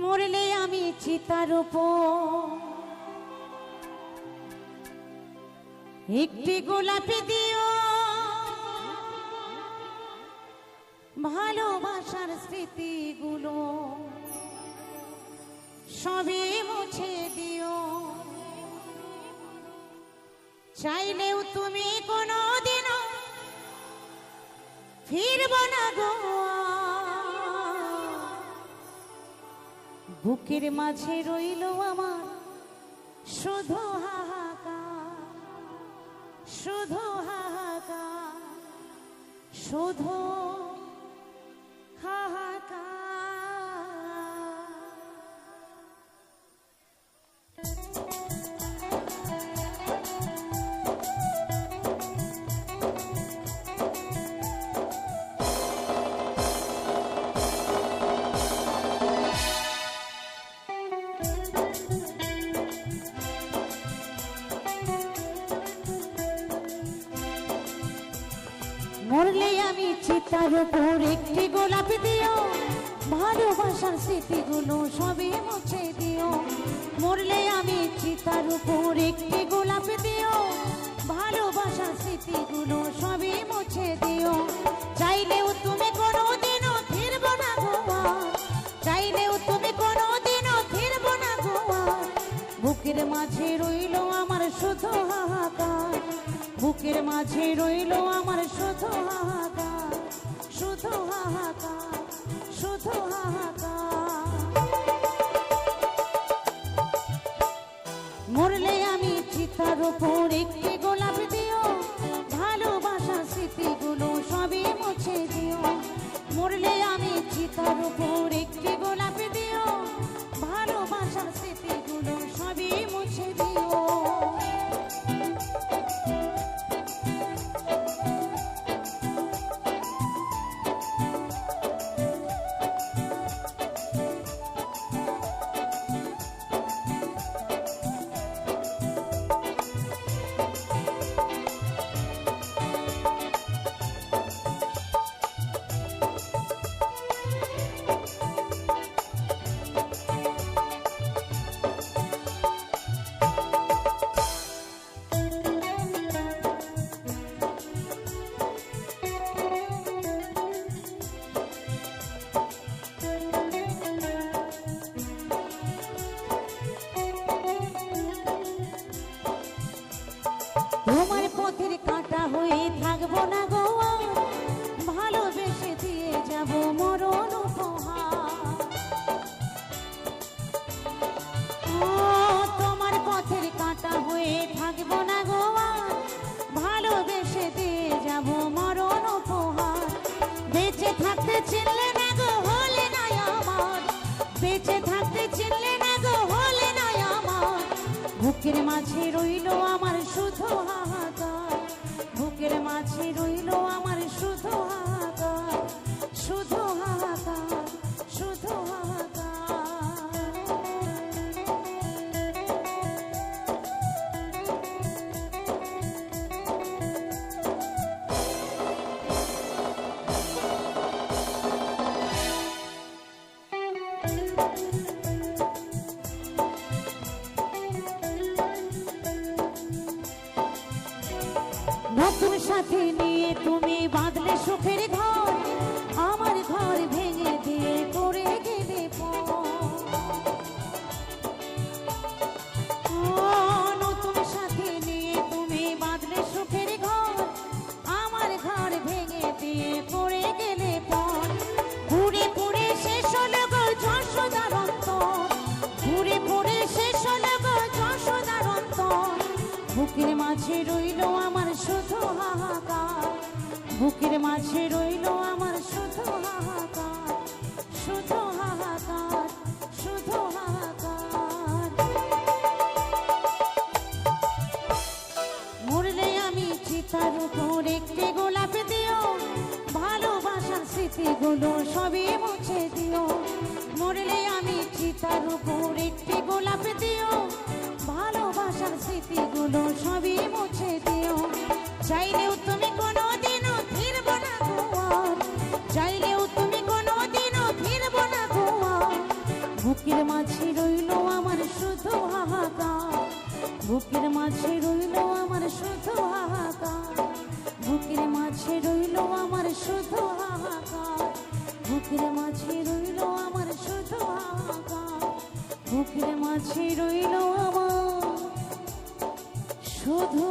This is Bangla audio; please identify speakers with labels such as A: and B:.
A: মরলে আমি চিতার একটি গোলাপি দিও। ভালোবাসার স্মৃতিগুলো সবই মুছে দিও। চাইলেও তুমি কোনোদিনও ফিরব না গো। বুকের মাঝে রইল আমার শুধু হাহাকার শুধু হাহাকার শুধু হাহাকার। মরলে আমি চিতার উপর একটি গোলাপ দিও। ভালোবাসার স্মৃতিগুলো সবই মুছে দিও। মরলে আমি চিতার উপর একটি গোলাপ দিও। ভালোবাসার স্মৃতিগুলো সবই মুছে দিও। চাইলেও তুমি কোনোদিনও ফিরবো না গোয়া চাইলেও তুমি কোনোদিনও ফিরবো না গোয়া বুকের মাঝে রইল আমার শুধু হাহাকার। বুকের মাঝে রইল আমার শুধু হাহাকার শুধু হাহাকার শুধু হাহাকার। মরলে আমি চিতার উপর একটি গোলাপ দিও, ভালোবাসার স্মৃতিগুলো সবই মুছে দিও। মরলে আমি চিতার উপর একটি গোলাপ দিও, ভালোবাসার স্মৃতিগুলো সবই মুছে দিও। তোমার পথের থাকব না ভালোবেসে দিয়ে বেঁচে থাকতে না গো না বেঁচে থাকতে না গো না বুকের মাঝে রইল আমার শুধু হাহাকার। বুকের মাঝে রইল নতুন সাথে নিয়ে তুমি বাঁধলে সুখের ঘর। আমার ঘর ভেঙে দিয়ে করে বুকের মাঝে রইল আমার শুধু হাহাকার শুধু হাহাকার, শুধু মরলে আমি একটি ভালোবাসার স্মৃতিগুলো সবই মুছে দিও। মরলে আমি চিতার উপর একটি গোলাপ দিও, ভালোবাসার স্মৃতিগুলো সবই মুছে দিও। চাইলেও তুমি কোনোদিনও বুকের মাঝে রইল আমার শুধু হাহাকার বুকের মাঝে রইল আমার শুধু হাহাকার বুকের মাঝে রইল আমার শুধু হাহাকার বুকের মাঝে রইল আমার শুধু